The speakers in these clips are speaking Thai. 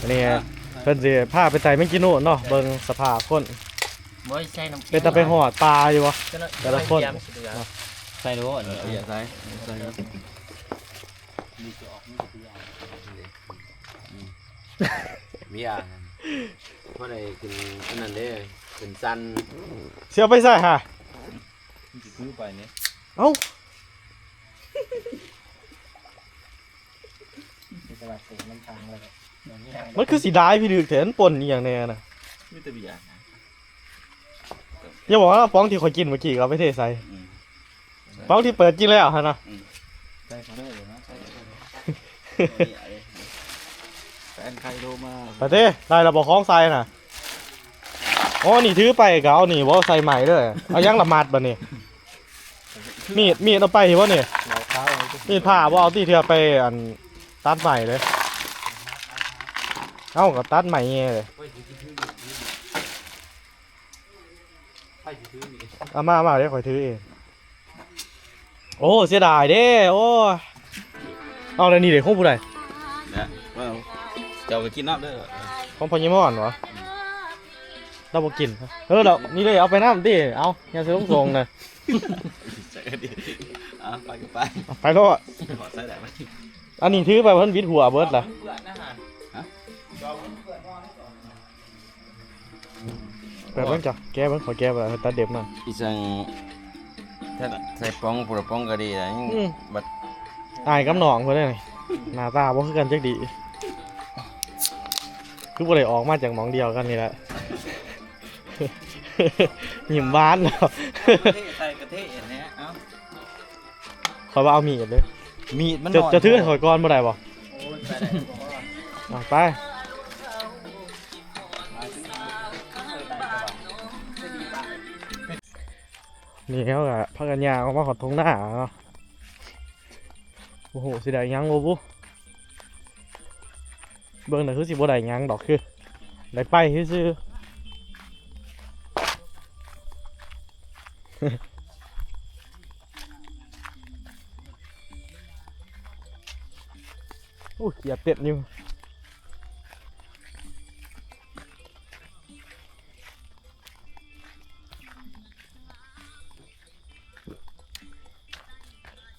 อันนี้เพิ่นสิพาไปไต่แมงกิโน่เนาะเบิ่งสภาพคนบ่ใช่น้ำเป็นตาไปหอดปลาอยู่วะ แต่ละคน ใส่รู้อันนี้อย่าใส่ใส่ครับมีอะเพราะอะไรกินอันนั้นเด้เป็นสั้นเสียไปใส่ฮะซื้อไปเนี่ยเอ้า มันคือสีดายพี่ดึกเถนป่นอหย่างแน่น่ะมีแต่เบียร์อย่าบอกว่าฟ้องที่ข่อยกินเมื่อกี้ก็เอาไปเทใส่ฟ้องที่เปิดกินแล้วฮะนะใส่เขาได้เลยนะใส่แฟนใครโลมาไปเต้ได้ระบอกคล้องใส่น่ะอ๋อนี่ถือไปก็เอานี่ว่าใส่ใหม่เด้อเอายังละมัดบ่นี่มีดมีดเอาไปวะนี่มีดผ่าบ่เอาที่เธอไปอันตัดใหม่เลย เอ้าก็ตัดใหม่เงี้ยเลยเอามามาเดี๋ยวข่อยถือเองโอ้เสียดายเด้โอ้ยเอาแล้วนี่เด็กของผู้ใดเนี่ยว่าเจ้าก็กินน้ำเด้อของพญมอนวะเราบ่กินเออเรานี่เลยเอาไปน้ำดิเอาอย่าซื้อลงทรงนะใส่กันดิอะไปก็ไปเอาไปโลดขอใส่ได้ไหมอันนี้ถือไปเพิ่นวิดหัวเบิดล่ะ เปิดเบิ่งจ้ะแก้เบิ่งขอแก้ไปตาเด็บหน่อย อีสังถ้าใส่ป้องปุระป้องก็ดีนะยังอืม บัดอายกับหนองเพิ่นได้นี่หน้าตาบ่คือกันจักดี คือบ่ได้ออกมาจากหมองเดียวกันนี่แหละหิมบ้านเนาะใส่กระเทศเนี่ยเอ้าขอยว่าเอามีดเลยมีดมันจะนอนจะถือให้ข่อยก่อนบ่ได้บ่อะไปนี่เขาก็พักกันยางออกมาขอดทงหน้าเนาะโอ้โหสิได้หยังบ่บุเบิ่งน่ะคือสิบ่ได้หยังดอกคือได้ไปซื่อๆโอ้ยเกียดเป็ดอยู่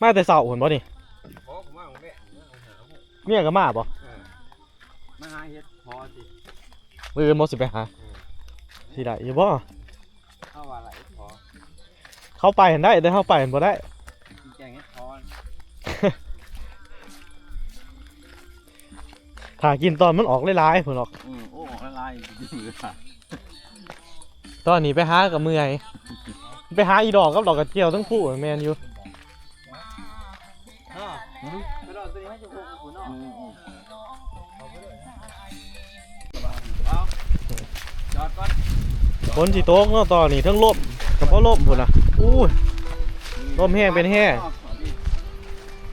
มาแต่เช้าพุ่นบ่นี่พอผมว่าผมแม่เมียก็มาบ่มาหาเฮ็ดพอสิมื้ออื่นบ่สิไปหาสิได้อยู่บ่เข้าว่าอะไรพอเข้าไปเห็นได้แต่เข้าไปเห็นบ่ได้แกงเฮ็ดพอถ้ากินตอนมันออกหลายๆพุ่นหรอกอืมโอ้ละลายดีมือค่ะตอนนี้ไปหากับเมื่อยไปหาอีดอกกับดอกกระเจียวทั้งคู่แมนอยู่จอดก่อน ฝนสิตกเนาะตอนนี้ทั้งลมกับพ่อลมพุ่นน่ะอู้ยลมแห้งเป็นแห้ง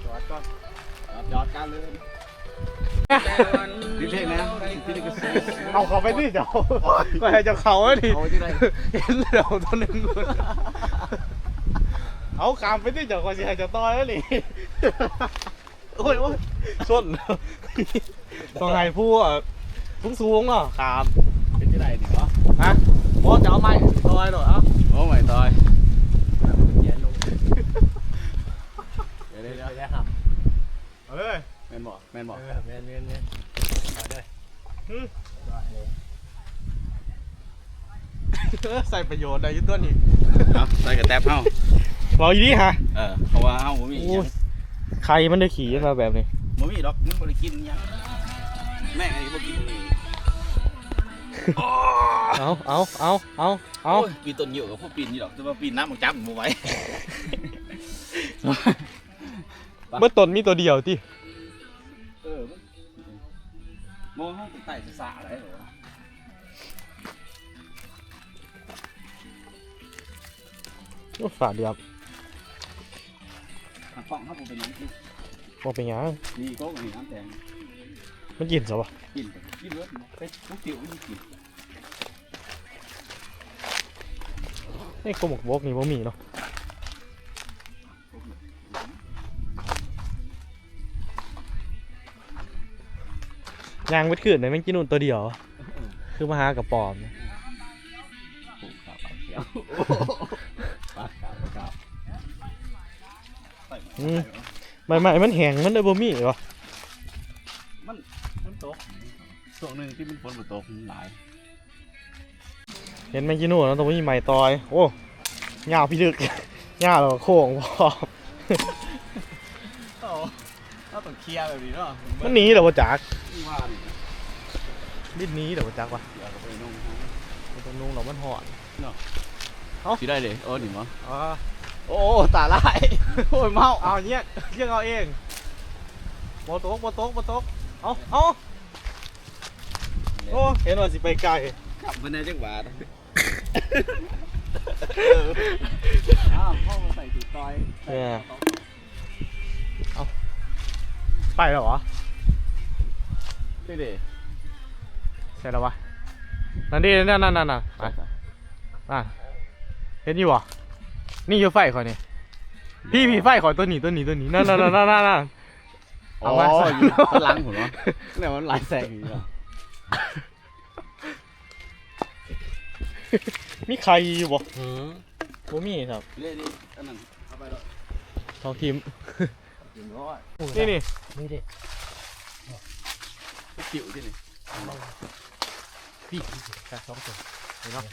จอดก่อนจอดกันเลยดิเพลงนะพี่นี่ก็ซื้อเอาเขาไปสิเจ้าก็ให้เจ้าเขาอะดิเอาที่ไหนเห็นเดี๋ยวตัวหนึงคน เอาขามไปสิเจ้าก็สิให้เจ้าต่อยแล้วนี่ โอ้ยโอ้ยส้นต้องให้ผู้อะสูงสูงๆเนาะขามเป็นที่ไหนดีวะฮะบอสจะเอาไม้ต่อยหน่อยเอ้าโอ้ไม่ตอยเดี๋ยวเดี๋ยวเดี๋ยวเดี๋ยวครับเอาเลยแมนบอกแมนบอกเออเมียนเมียนเมียนเอาเลยฮึใส่ประโยชน์ได้อยุตัวนี้เอาใส่กระแตบเฮา บอกอีนี่ฮะเออเพราะว่าเฮาบ่มีโอ้หยัยงใครมันได้ขี่มาแบบนี้บ่มีดอกมึงบ่ได้กินหยังแม่งก็บ่กินนี่เอาเอาเอาเอาเอาโยปีต้นอยู่กับพวกปีนนี่ดอกแต่ว่าปีนน้ำมันจับบ่ไหว เมื่อตนมีตัวเดียวที่เออมองเฮาเป็นไต่สะๆอะไรเหรอฝาเดียวทาง ฟ้องเฮาบ่เป็นหยังกินบอกเป็นหยังนี่ก็มีน้ำแดงมันกินซะวะกินไปกินเบิดไปพวกติ๋วนี่กินไอ้กลมกบกนี่บ่มีเนาะยางเวทขึ้นเลยแม่งกินนุ่นตัวเดียว คือมาหากับปอมเนี่ย อืมใบไม้มันแห้งมันเลยบ่มีเหรอมันตกช่วงหนึ่งที่มันฝนมันตกมันหลาย เห็นแม่งกินนุ่นแล้วตรงนี้ใหม่ตอย โอ้ยาวพี่ดึกยาวแล้วก็โค้งพอเราต้องเคลียร์แบบนี้เนาะมันหนีเหรอวะจักว่านี่ดิ้นหนี้เหรอวะจักวะเดี๋ยวก็ไปนุ่งมันตรงนู้นเหรอมันหอนสิได้เลยโอ้หนิมั้งอ๋อ โอ้ตาลายโอ้ยเมาเอาเนี้ยเรียกเอาเองโบโต๊กโบโต๊กโบโต๊กเอาเอาโอ้เห็นว่าสิไปไกลขับมาในจังหวัดอ้าวพ่อมาใส่ถุงตอยไปแล้วเหรอนี่เด้ใช่แล้ววะนั่นดินั่นนั่นนั่นน่ะไปอะเห็นอยู่วะ นี่อยู่ไฟขอยนี่พี่พี่ไฟขอยตัวนี้ตัวนี้ตัวนี้นั่นนั่นนั่นนั่นนั่น อ๋เอาอมา อยู่ข้างหลังผมเนาะเนี่ยมันหลายแสงอยู่เนาะมีใครอยู่บ่หืมบ่มีครับเรื่อยนี่อันนั้นเอาไปแล้วทองทีมถึงร้อยนี่นี่นี่ดิจิ๋วที่นี่พี่แค่สองตัวนี่เนาะ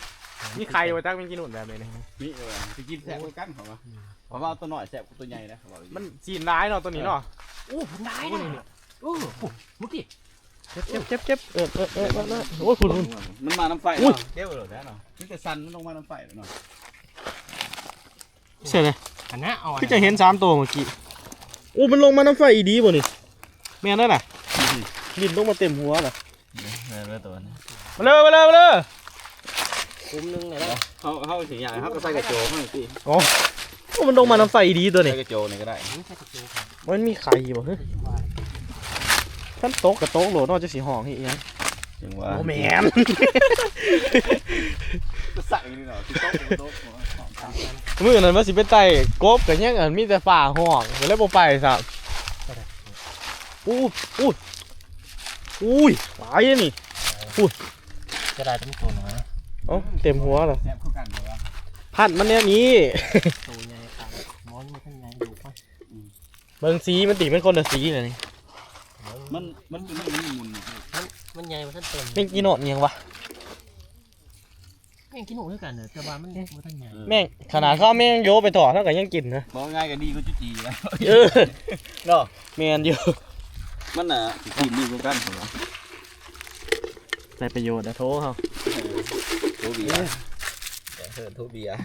มีใครวะจักมันกินหนุนแบบนี้นี่นี่เลยไปกินแซ่บกว่ากันเขาว่าเพราะว่าตัวหน่อยแซ่บกว่าตัวใหญ่นะเขาบอกมันจีนร้ายเนาะตัวนี้เนาะโอ้ผมได้นะโอ้โหเมื่อกี้เจ็บเจ็บเจ็บเจ็บเออเออเออเออเออโอ้ยคุณคุณ มันมาน้ำไฟอุ้ย เนาะเดี๋ยวเลยนะเนาะนี่แต่สันมันลงมาน้ำไฟแล้วเนาะเสียเลยอันนั้นเอาพี่จะเห็นสามตัวเมื่อกี้โอ้มันลงมาน้ำไฟอีดีบ่นี่แม่นนั่นน่ะดินลงมาเต็มหัวน่ะเรื่อยตัวนี้มาเลยมาเลยมาเลย คุ้มนึงเลยนะเขาเขาถึงอย่างเขาก็ใส่กระโจมให้สิโอ้มันลงมาน้ำไฟอีดีตัวนี้ใส่กระโจมนี่ก็ได้นี่ใช่กระจูครับมันมีใครบ่เฮ้ยท่านโต๊ะกับโต๊ะโหลดนอกจากสีห้องที่อีหยังจังว่าโอ้แมนก็ใส่นี่เนาะที่โต๊ะโต๊ะโต๊ะมื้อนั้นว่าสิไปไต่กบกันยังอันมีแต่ฝ่าห้องก็เลยบ่ไปซะอู้อู้อุ้ยตายแล้วนี่จะได้ต้องตัวน้อย เอ้าเต็มหัวแล้วแซ่บเข้ากันเลยวะพัดมันเนี่ยนี้ ตัวใหญ่ครับมอนมันท่านใหญ่ดูป่ะเบิ่งสีมันตีเป็นคนละสีเลยนี่มันมันเป็นมันมุนมันใหญ่มันท่านเต็มแม่งกินโนดยังวะแม่งกินหนูด้วยกันเนอะแต่ว่ามันมันท่านใหญ่แม่งขนาดข้าวแม่งโยไปต่อเท่ากับยังกินนะบอกง่ายก็ดีก็จุจีแล้วเออเนาะแมนอยู่มันน่ะกินดีกว่ากันเหรอใส่ประโยชน์นะโทษเขา ทูเบียร์เออทูเบียร์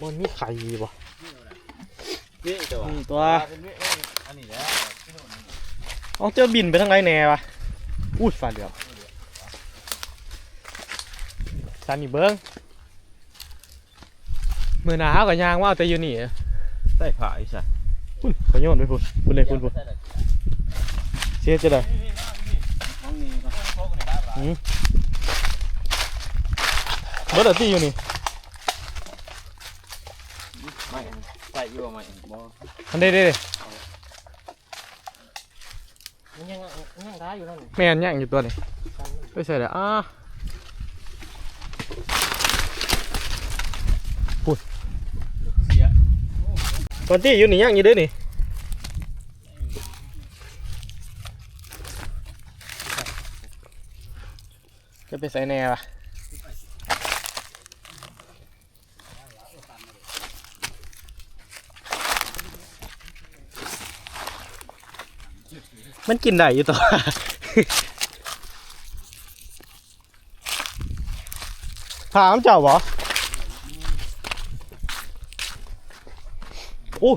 มันมีไข่บ่นี่ตัวมีตัวอันนี้แหละเอาเจอบินไปทางไหนแน่วะอุ้ยฝันเดียวสันนี่เบิ้งมือหนาวกับยางว่าแต่อยู่นี่ใส่ผ้าอีสัตว์พุ่นขอโยนไปพุ่นพุ่นเลยพุ่นพุ่นเสียจะได้ห้องนี้ก็ เบิร์ดตีอยู่นี่ไม่ใส่อยู่ไหมบ่อันเด้เด้เด้มันยังยังได้อยู่นั่นแม่นย่างอยู่ตัวนี้ไปใส่เลยอ่าพุ่นเสียตอนที่อยู่นี่ย่างอยู่เด้อนี่จะไปใส่แน่ปะ มันกินได้อยู่ตัวถามเจ้าบ่โอ้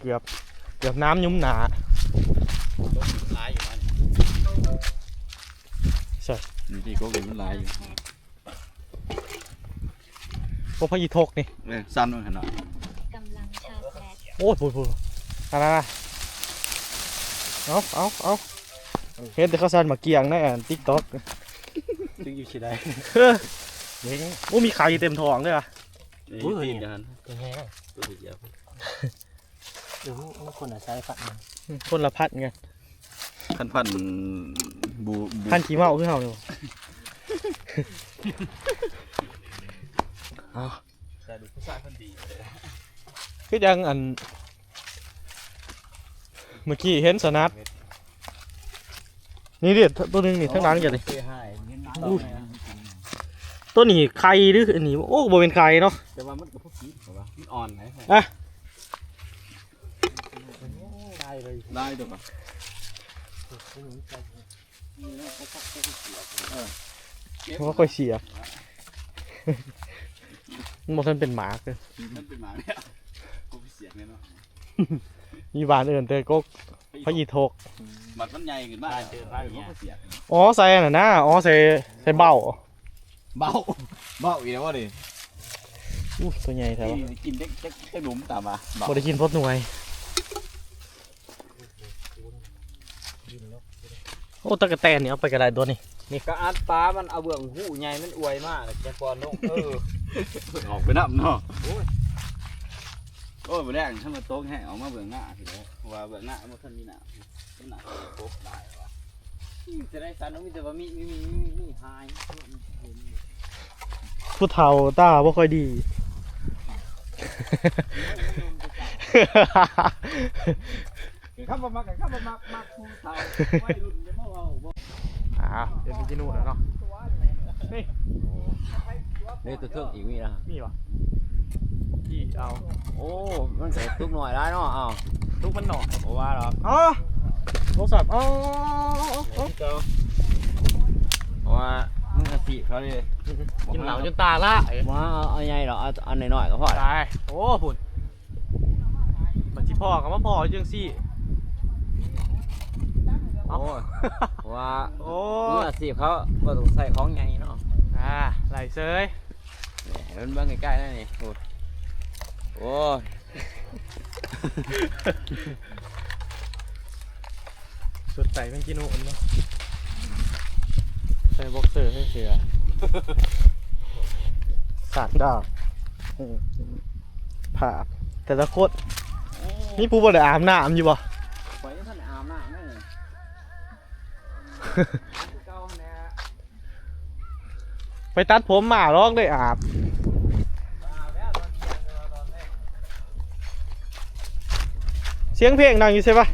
เกือบ เกือบน้ำยุ้มหนาลายอยู่มันใช่อยู่ที่ก็เห็นมันลายอยู่พวกพยีทกนี่เออสั้นมันขนาดกำลังชาร์จแบตโอ้ยพูดพูดอะไรนะ เอาเอาเอาเห็นแต่เขาสั่นมาเกียงนะแอนติ๊กต็อกจึงอยู่ที่ใดเด้งโอ้มีไข่เต็มท้องเลยอะนี่ตีนกันตัวใหญ่นะตัวเดียวหรือมันคนอะใช้ฝันคนละพัดไงคันพันบูบูพันขี้เมาคือเฮาเนี่ยเอาแต่ดูผู้ชายคนดีคือยังอัน เมื่อกี้เห็นสนัดนี่เด็ดตัวหนึงนี่ทั้งหลังอย่างนี้เสียหายอู้ตัวนี้ไข่หรืออันนี้โอ้บ่เป็นไข่เนาะแต่ว่ามันก็พวกนี้แต่ว่ามันอ่อนไหมอะได้เลยได้ถูกปะว่าค่อยเสียมันบ่ทันเป็นหมากเลยมันเป็นหมาเนี่ยกูเสียงเนี่ยเนาะ มีบ้านอื่นแต่ก็พระยีทกมันมันใหญ่ขึ้นมากเจอได้เนี่ยเสียงอ๋อใส่อันน่ะนะอ๋อใส่ใส่เบ้าเบาเบาอีกแล้ววะดิอู้ตัวใหญ่แท้วะกินเด็กเด็กเด็กหนุ่มตามมาเบาบ่ได้กินพดหน่วยโอ้ตะกะแตนนี่เอาไปกระไดตัวนี้นี่ก็อัดปลา มันเอาเบื้องหูใหญ่มันอวยมากเลยแกปอนนกเออออกไปนับเนาะ โอ้ยโอ้ยบ่ได้ถ้ามาโต๊ะให้ออกมาเบื้องหน้าทีเดียวเพราะว่าเบื้องหน้ามันทันมีหน้ามันหน้าโต๊ะได้วะจะได้สันมีแต่ว่ามีมีมีมีมีหายผู้เฒ่าตาบ่ค่อยดี ข้ามมากันข้ามมามาคูเท่าวัยรุ่นจะมาเอาบ่อ่าเดี๋ยวมีกินนู่นแล้วเนาะนี่ตัวเทือกอีกมีนะมีวะ พี่เอาโอ้ มันใส่ตุกหน่อยได้เนาะอ้าวลูกมันหนอกเพราะว่าหรอกอ๋อโทรศัพท์อ๋อเพราะว่ามึงอาศัยเขาเลยกินเหล้าจนตาละว่าเอาเอาใหญ่หรอเอาเอาหน่อยๆก็พอได้โอ้พุ่นมันสิพ่อกับว่าพ่อจังซี่โอ้ยเพราะว่าโอ้มึงอาศัยเขาก็ต้องใส่ของใหญ่เนาะอ่าไหลเซยเนี่ยเห็นมันเบิ่งใกล้ๆนั่นนี่ โอ้ยโอ้ยสุดใส่เป็นกินนู่นเนาะใส่บ็อกเซอร์ให้เสือสานดาวอืมภาพแต่ละคนนี่ปูบ่ได้อาบน้ำอยู่บ่ไปท่านอาบน้ำนั่นนี่เก่าแน่ไปตัดผมมาลอกได้อาบ เสียงเพลงดังอยู่ใช่ปะ